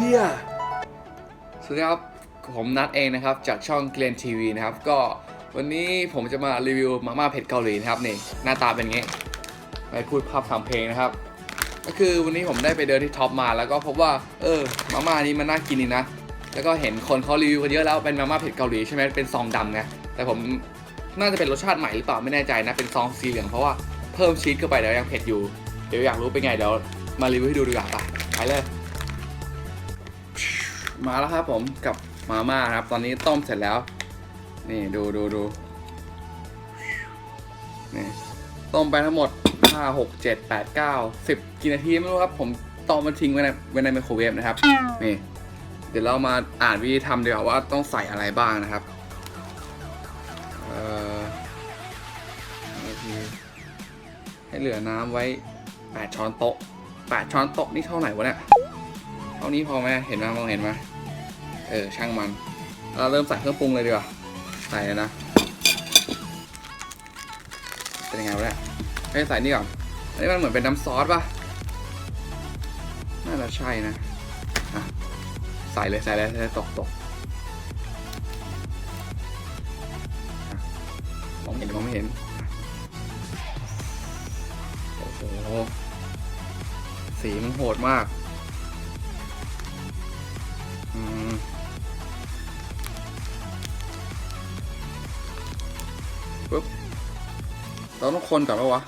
ชี่ยสวัสดีครับ ผมนัดเองนะครับ จากช่องเกรนทีวีนะครับ ก็วันนี้ผมจะมารีวิวมาม่าเผ็ดเกาหลีนะครับนี่หน้าตาเป็นงี้ไม่พูดภาพทำเพลงนะครับ ก็คือวันนี้ผมได้ไปเดินที่ท็อปมาแล้วก็พบว่า เออมาม่านี้มันน่ากินดีนะ แล้วก็เห็นคนเขารีวิวกันเยอะแล้วเป็นมาม่าเผ็ดเกาหลีใช่ไหมเป็นซองดำไงแต่ผมน่าจะเป็นรสชาติใหม่หรือเปล่าไม่แน่ใจนะเป็นซองสีเหลืองเพราะว่าเพิ่มชีสเข้าไปเดี๋ยวยังเผ็ดอยู่ เดี๋ยวอยากรู้เป็นไงเดี๋ยวมารีวิวให้ดูดีกว่าไปไปเลย มาแล้วครับผมกับมาม่าครับ ตอนนี้ต้มเสร็จแล้ว นี่ดูดูดูนี่ต้มไปทั้งหมด5 6 7 8 9 10กี่นาทีไม่รู้ครับ ผมต้มมันทิ้งไว้ในไว้ในไมโครเวฟนะครับ นี่ เดี๋ยวเรามาอ่านวิธีทำดีกว่าว่าต้องใส่อะไรบ้างนะครับ เอ่อให้เหลือน้ำไว้ 8 ช้อนโต๊ะ 8 ช้อนโต๊ะนี่เท่าไหร่วะเนี่ย เท่านี้พอไหมเห็นไหมมองเห็นไหมเออช่างมัน เราเริ่มใส่เครื่องปรุงเลยดีกว่า ใส่นะ เป็นยังไงวะเนี่ยให้ใส่นี่ก่อนอันนี้มันเหมือนเป็นน้ำซอสป่ะ น่าจะใช่นะอะใส่เลยใส่เลยใส่เลยตกตกมองเห็นมองไม่เห็น โอ้โห สีมันโหดมาก ปุ๊บเราต้องคนก่อนปะวะ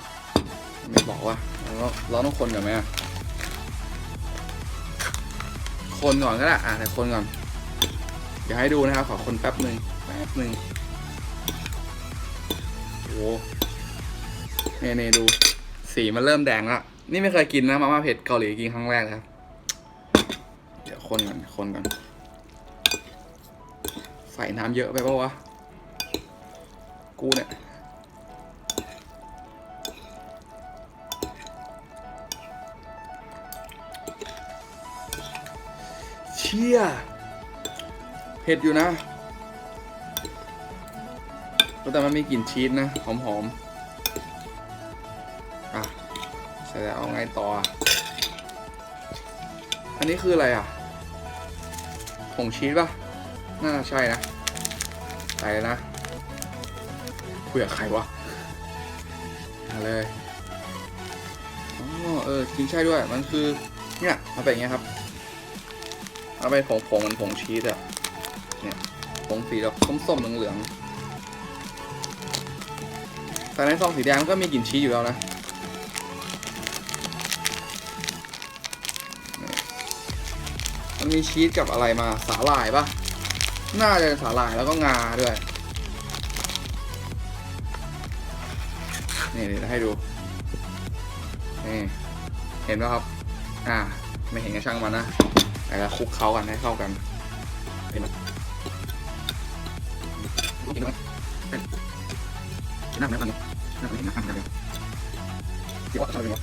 ไม่บอกว่าเราเราต้องคนก่อนไหมอะคนก่อนก็ได้อะแต่คนก่อนเดี๋ยวให้ดูนะครับขอคนแป๊บหนึ่งแป๊บหนึ่งโอ้โหเน่ๆดูสีมันเริ่มแดงละนี่ไม่เคยกินนะมาม่าเผ็ดเกาหลีกินครั้งแรกนะครับเดี๋ยวคนก่อนคนก่อนใส่น้ำเยอะไปปะวะ กูเนี่ย เชี่ยเผ็ดอยู่นะ แต่มันมีกลิ่นชีสนะ หอมๆ อะเสร็จแล้วเอาไงต่อ อันนี้คืออะไรอะผงชีสป่ะ น่าใช่นะใส่นะ คุยกับใครวะมาเลยอ๋อเออจริงใช่ด้วย มันคือ เนี่ยมันเป็นอย่างเงี้ยครับ เอาไปผงผงมันผงชีสอะเนี่ยผงสีแบบส้มๆเหลืองๆแต่ในซองสีแดงก็มีกลิ่นชีสอยู่แล้วนะมันมีชีสกับอะไรมาสาหร่ายปะน่าจะสาหร่ายแล้วก็งาด้วย นี่เดี๋ยวให้ดูนี่เห็นป่ะครับ อ่า ไม่เห็นก็ช่างมันนะแล้วก็คลุกเคล้ากันให้เข้ากันเห็นไหมเห็นไหมเป็นหน้าเหมือนกันเนาะหน้าเหมือนหน้าเหมือนกันเลยที่ว่าเขาเป็นวะ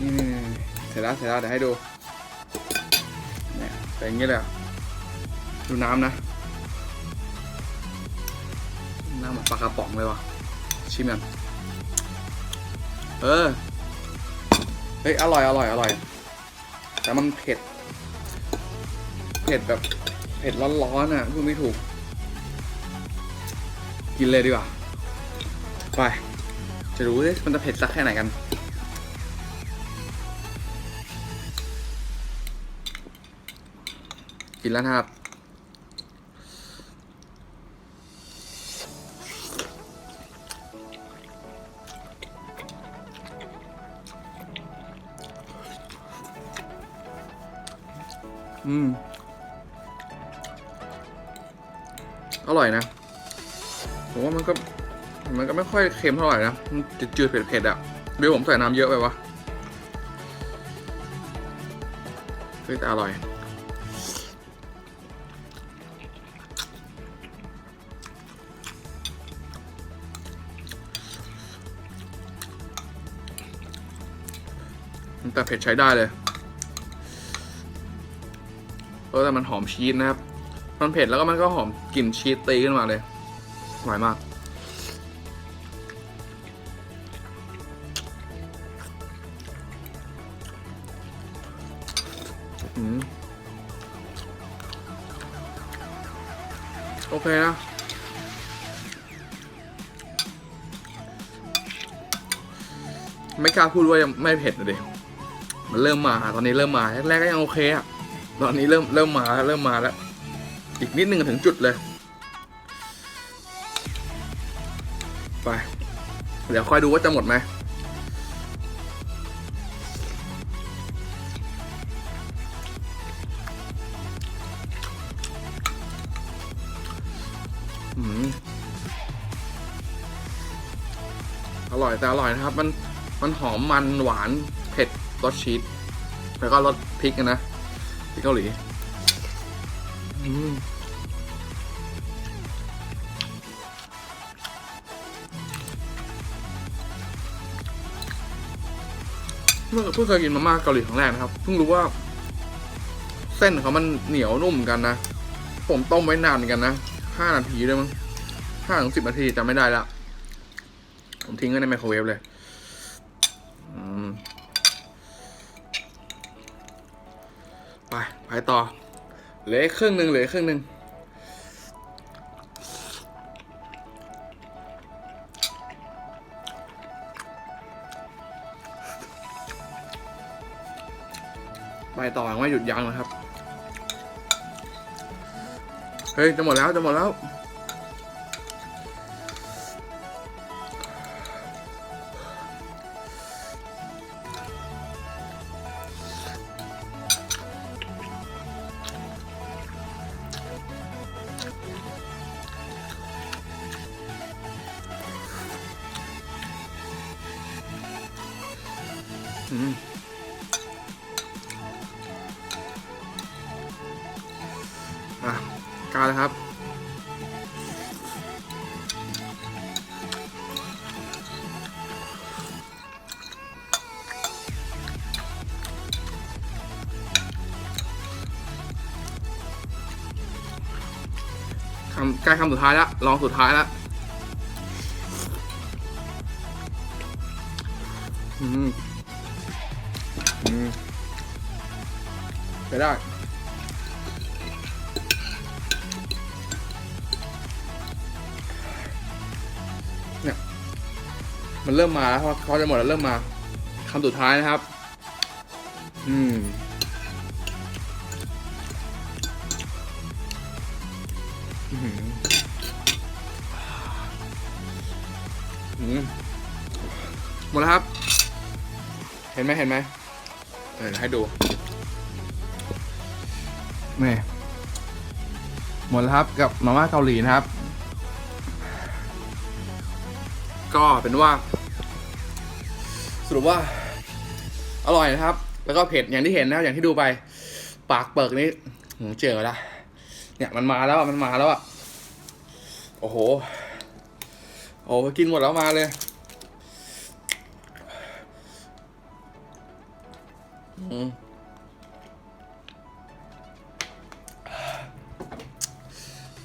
นี่เสร็จแล้วเสร็จแล้วเดี๋ยวให้ดูเนี่ยเป็นอย่างนี้เลยอะดูน้ำนะ น้ำเหมือนปลากระป๋องเลยว่ะ ชิมกันเออ เฮ้ย อร่อย อร่อย อร่อย แต่มันเผ็ด เผ็ดแบบ เผ็ดร้อนๆอะพูดไม่ถูก กินเลยดีกว่า ไป จะรู้ว่ามันจะเผ็ดสักแค่ไหนกันกินแล้วนะครับ อืม อร่อยนะ ผมว่ามันก็ มันก็ไม่ค่อยเค็มเท่าไหร่นะมันจืดเผ็ดๆอะ่ะเดี๋ยผมใส่น้ำเยอะไปวะเฮ้ยแต่อร่อย แต่เผ็ดใช้ได้เลย เออแต่มันหอมชีสนะครับ มันเผ็ดแล้วก็มันก็หอมกลิ่นชีสตีขึ้นมาเลยอร่อยมากโอเคนะไม่กล้าพูดว่ายังไม่เผ็ดนะเด็มันเริ่มมาตอนนี้เริ่มมาแรกๆก็ยังโอเคอะ ตอนนี้เริ่มเริ่มมาเริ่มมาแล้ว อีกนิดนึงถึงจุดเลย ไป เดี๋ยวคอยดูว่าจะหมดไหมอร่อยแต่อร่อยนะครับ มันมันหอมมันหวานเผ็ดรสชีสแล้วก็รสพริกนะ พริกเกาหลีอืมเมื่อเพิ่งเคยกินมาม่าเกาหลีครั้งแรกนะครับ เพิ่งรู้ว่า เส้นเขามันเหนียวนุ่มกันนะ ผมต้มไว้นานเหมือนกันนะห้านาทีเลยมั้งห้าถึงสิบนาทีจำไม่ได้ละ ผมทิ้งไว้ในไมโครเวฟเลย ไปไปต่อเหลือครึ่งหนึ่งเหลือครึ่งหนึ่งไปต่อยังไม่หยุดยั้งนะครับ เฮ้ย จะหมดแล้ว จะหมดแล้ว อะกาแล้วครับ คำใกล้คำสุดท้ายแล้ว ลองสุดท้ายแล้วอืม ไปได้ เนี่ย มันเริ่มมาแล้วเพราะเขาจะหมดแล้วเริ่มมาคำสุดท้ายนะครับ อืมอื้อหืออืมหมดแล้วครับ เห็นไหมเห็นไหมเออให้ดู นี่หมดแล้วครับกับมาม่าเกาหลีนะครับ ก็เป็นว่า สรุปว่า อร่อยนะครับ แล้วก็เผ็ดอย่างที่เห็นนะครับอย่างที่ดูไป ปากเปิกนี้หเจอแล้วเนี่ยมันมาแล้วอะมันมาแล้วอะโอ้โหโอ้โหกินหมดแล้วมาเลยอืม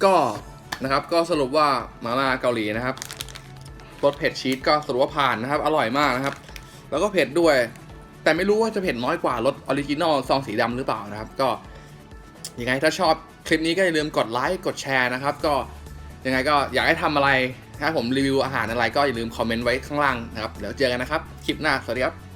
ก็นะครับก็สรุปว่ามาม่าเกาหลีนะครับรสเผ็ดชีสก็สรุปว่าผ่านนะครับ อร่อยมากนะครับ แล้วก็เผ็ดด้วย แต่ไม่รู้ว่าจะเผ็ดน้อยกว่ารสออริจินอลซองสีดำหรือเปล่านะครับ ก็ยังไงถ้าชอบคลิปนี้ก็อย่าลืมกดไลค์กดแชร์นะครับ ก็ยังไงก็อยากให้ทำอะไรถ้าผมรีวิวอาหารอะไรก็อย่าลืมคอมเมนต์ไว้ข้างล่างนะครับเดี๋ยวเจอกันนะครับคลิปหน้าสวัสดีครับ